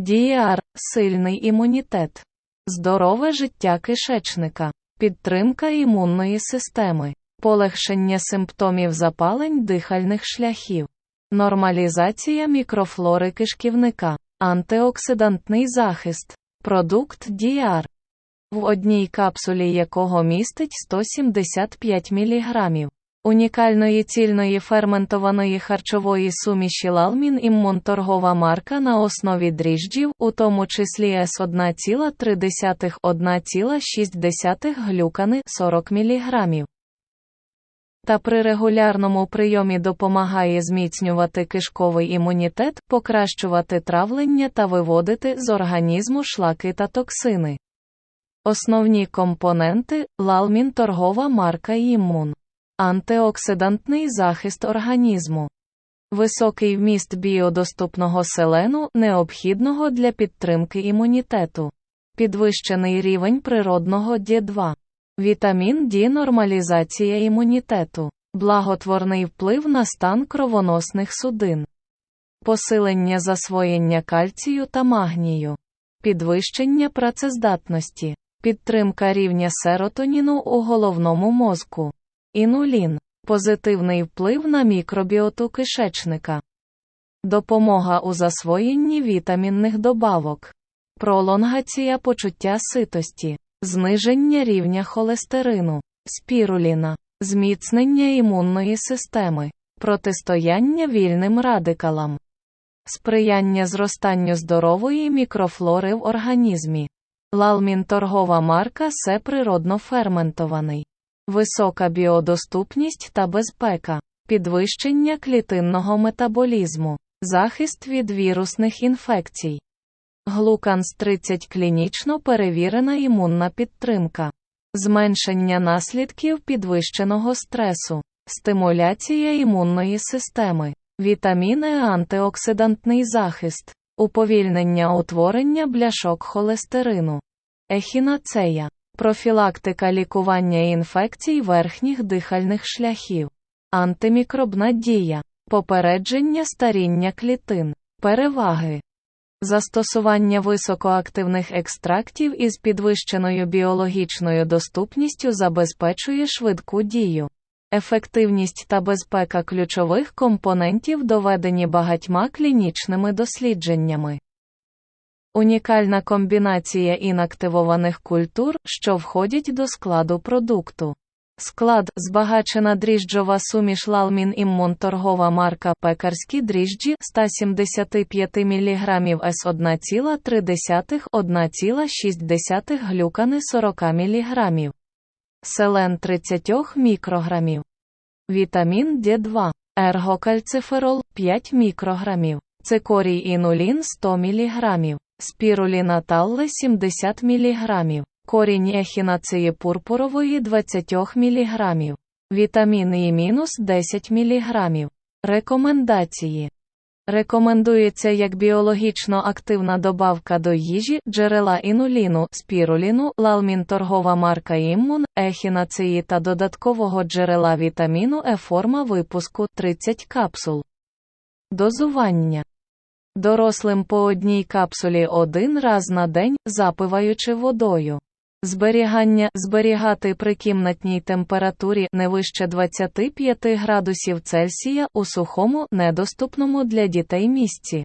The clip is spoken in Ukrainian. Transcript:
Діар сильний імунітет, здорове життя кишечника, підтримка імунної системи, полегшення симптомів запалень дихальних шляхів, нормалізація мікрофлори кишківника, антиоксидантний захист, продукт Діар, в одній капсулі якого містить 175 мг. Унікальної цільної ферментованої харчової суміші Лалмін Іммон торгова марка на основі дріжджів, у тому числі С1,3-1,6 глюкани 40 мг. Та при регулярному прийомі допомагає зміцнювати кишковий імунітет, покращувати травлення та виводити з організму шлаки та токсини. Основні компоненти Лалмін торгова марка Іммун. Антиоксидантний захист організму. Високий вміст біодоступного селену, необхідного для підтримки імунітету. Підвищений рівень природного Д2. Вітамін Д нормалізація імунітету. Благотворний вплив на стан кровоносних судин. Посилення засвоєння кальцію та магнію. Підвищення працездатності. Підтримка рівня серотоніну у головному мозку. Інулін позитивний вплив на мікробіоту кишечника, допомога у засвоєнні вітамінних добавок, пролонгація почуття ситості, зниження рівня холестерину, спіруліна, зміцнення імунної системи, протистояння вільним радикалам, сприяння зростанню здорової мікрофлори в організмі. Лалмін торгова марка се природно ферментований. Висока біодоступність та безпека, підвищення клітинного метаболізму, захист від вірусних інфекцій. Глуканс 30 клінічно перевірена імунна підтримка, зменшення наслідків підвищеного стресу, стимуляція імунної системи, вітаміни, антиоксидантний захист, уповільнення утворення бляшок холестерину, ехінацея. Профілактика лікування інфекцій верхніх дихальних шляхів, антимікробна дія, попередження старіння клітин, переваги, застосування високоактивних екстрактів із підвищеною біологічною доступністю забезпечує швидку дію. Ефективність та безпека ключових компонентів доведені багатьма клінічними дослідженнями. Унікальна комбінація інактивованих культур, що входять до складу продукту. Склад збагачена дріжджова суміш Лалмін Іммон торгова марка Пекарські дріжджі 175 мг С 1,3 1,6 глюкани 40 мг. Селен 30 мікрограмів. Вітамін Д2, ергокальциферол 5 мікрограмів. Цикорій інулін 100 мг. Спіруліна талле 70 мг, корінь ехінацеї пурпурової 20 мг, вітамін І мінус 10 мг. Рекомендації Рекомендується як біологічно активна добавка до їжі, джерела інуліну, спіруліну, лалмін торгова марка іммун, ехінацеї та додаткового джерела вітаміну Е форма випуску 30 капсул. Дозування Дорослим по одній капсулі один раз на день, запиваючи водою. Зберігання зберігати при кімнатній температурі не вище 25 градусів Цельсія у сухому, недоступному для дітей місці.